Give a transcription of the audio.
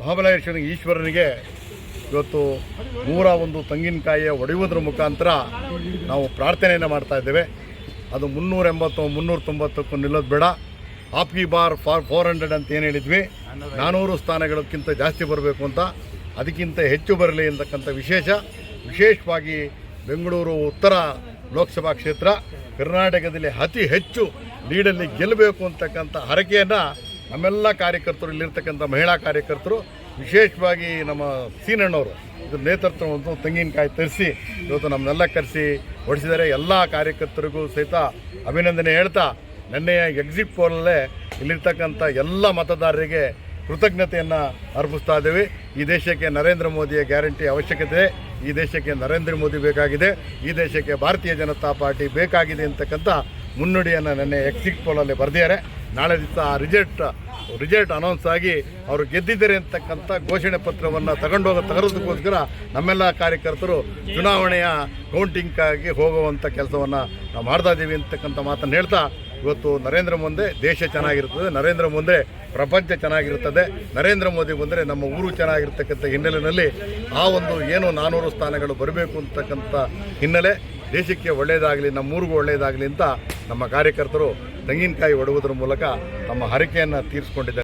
ಮಹಾಬಲೇಶ್ವರ ಈಶ್ವರನಿಗೆ ಇವತ್ತು ನೂರ ಒಂದು ತೆಂಗಿನಕಾಯಿಯ ಒಡೆಯುವುದರ ಮುಖಾಂತರ ನಾವು ಪ್ರಾರ್ಥನೆಯನ್ನು ಮಾಡ್ತಾ ಇದ್ದೇವೆ. ಅದು ಮುನ್ನೂರ ಎಂಬತ್ತು, ಮುನ್ನೂರ ತೊಂಬತ್ತಕ್ಕೂ ನಿಲ್ಲೋದು ಬೇಡ. ಆಪ್ಕಿ ಬಾರ್ ಫಾರ್ ಫೋರ್ ಹಂಡ್ರೆಡ್ ಅಂತ ಏನು ಹೇಳಿದ್ವಿ? ನಾನ್ನೂರು ಸ್ಥಾನಗಳಕ್ಕಿಂತ ಜಾಸ್ತಿ ಬರಬೇಕು ಅಂತ, ಅದಕ್ಕಿಂತ ಹೆಚ್ಚು ಬರಲಿ ಅಂತಕ್ಕಂಥ ವಿಶೇಷ. ವಿಶೇಷವಾಗಿ ಬೆಂಗಳೂರು ಉತ್ತರ ಲೋಕಸಭಾ ಕ್ಷೇತ್ರ, ಕರ್ನಾಟಕದಲ್ಲಿ ಅತಿ ಹೆಚ್ಚು ಲೀಡಲ್ಲಿ ಗೆಲ್ಲಬೇಕು ಅಂತಕ್ಕಂಥ ಹರಕೆಯನ್ನು ನಮ್ಮೆಲ್ಲ ಕಾರ್ಯಕರ್ತರು, ಇಲ್ಲಿರ್ತಕ್ಕಂಥ ಮಹಿಳಾ ಕಾರ್ಯಕರ್ತರು, ವಿಶೇಷವಾಗಿ ನಮ್ಮ ಸೀನಣ್ಣವರು ಇದ್ರ ನೇತೃತ್ವವನ್ನು ತೆಂಗಿನಕಾಯಿ ತರಿಸಿ, ಇವತ್ತು ನಮ್ಮನ್ನೆಲ್ಲ ಕರೆಸಿ ಹೊಡೆಸಿದರೆ ಎಲ್ಲ ಕಾರ್ಯಕರ್ತರಿಗೂ ಸಹಿತ ಅಭಿನಂದನೆ ಹೇಳ್ತಾ ನೆನ್ನೆಯ ಎಕ್ಸಿಟ್ ಪೋಲಲ್ಲೇ ಇಲ್ಲಿರ್ತಕ್ಕಂಥ ಎಲ್ಲ ಮತದಾರರಿಗೆ ಕೃತಜ್ಞತೆಯನ್ನು ಅರ್ಪಿಸ್ತಾ ಇದ್ದೇವೆ. ಈ ದೇಶಕ್ಕೆ ನರೇಂದ್ರ ಮೋದಿಯ ಗ್ಯಾರಂಟಿ ಅವಶ್ಯಕತೆ, ಈ ದೇಶಕ್ಕೆ ನರೇಂದ್ರ ಮೋದಿ ಬೇಕಾಗಿದೆ, ಈ ದೇಶಕ್ಕೆ ಭಾರತೀಯ ಜನತಾ ಪಾರ್ಟಿ ಬೇಕಾಗಿದೆ ಅಂತಕ್ಕಂಥ ಮುನ್ನುಡಿಯನ್ನು ನೆನ್ನೆ ಎಕ್ಸಿಟ್ ಪೋಲಲ್ಲಿ ಬರೆದಿದ್ದಾರೆ. ನಾಳೆ ದಿವಸ ಆ ರಿಸಲ್ಟ್ ಅನೌನ್ಸ್ ಆಗಿ ಅವರು ಗೆದ್ದಿದ್ದಾರೆ ಅಂತಕ್ಕಂಥ ಘೋಷಣೆ ಪತ್ರವನ್ನು ತಗೊಂಡು ಹೋಗ ತಗರೋದಕ್ಕೋಸ್ಕರ ನಮ್ಮೆಲ್ಲ ಕಾರ್ಯಕರ್ತರು ಚುನಾವಣೆಯ ಕೌಂಟಿಂಗ್ಗಾಗಿ ಹೋಗುವಂಥ ಕೆಲಸವನ್ನು ನಾವು ಮಾಡ್ತಾ ಇದ್ದೀವಿ ಅಂತಕ್ಕಂಥ ಮಾತನ್ನು ಹೇಳ್ತಾ, ಇವತ್ತು ನರೇಂದ್ರ ಮುಂದೆ ದೇಶ ಚೆನ್ನಾಗಿರ್ತದೆ. ನರೇಂದ್ರ ಮುಂದೆ ಪ್ರಪಂಚ ಚೆನ್ನಾಗಿರ್ತದೆ. ನರೇಂದ್ರ ಮೋದಿ ಬಂದರೆ ನಮ್ಮ ಊರು ಚೆನ್ನಾಗಿರ್ತಕ್ಕಂಥ ಹಿನ್ನೆಲೆಯಲ್ಲಿ ಆ ಒಂದು ಏನು ನಾನ್ನೂರು ಸ್ಥಾನಗಳು ಬರಬೇಕು ಅಂತಕ್ಕಂಥ ಹಿನ್ನೆಲೆ ದೇಶಕ್ಕೆ ಒಳ್ಳೆಯದಾಗಲಿ ನಮ್ಮ ಊರಿಗೂ ಒಳ್ಳೆಯದಾಗಲಿ ಅಂತ ನಮ್ಮ ಕಾರ್ಯಕರ್ತರು ತೆಂಗಿನಕಾಯಿ ಒಡುವುದರ ಮೂಲಕ ತಮ್ಮ ಹರಕೆಯನ್ನು ತೀರಿಸ್ಕೊಂಡಿದ್ದಾರೆ.